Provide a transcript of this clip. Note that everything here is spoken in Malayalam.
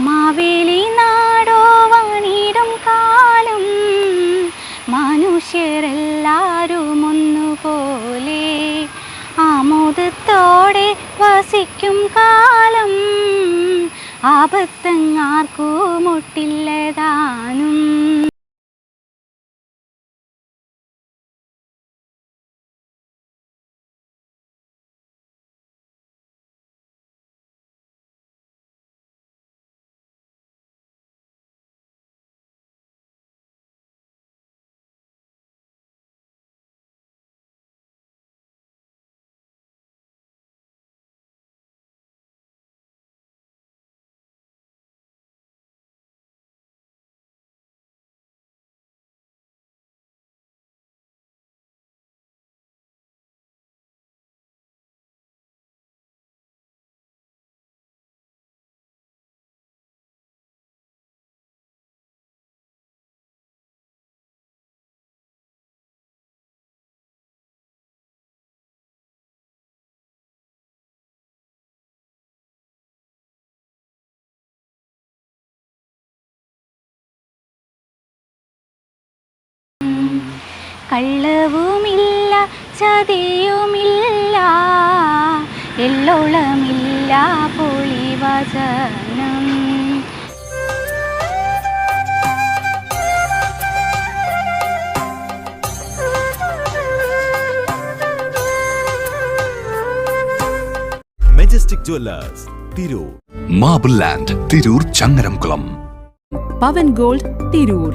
മാവേലി നാടോ വാണിടും കാലം. മനുഷ്യരെല്ലാരും ഒന്നുപോലെ ആമോദത്തോടെ വസിക്കും കാലം. ആപത്തങ്ങാർക്കു ഒട്ടില്ലതാനും കള്ളവുമില്ല ചതിയുമില്ല എല്ലോളമില്ല പൊളിവചനം majestic jewellers Tirur marble land Tirur Changaramkulam Pavan gold Tirur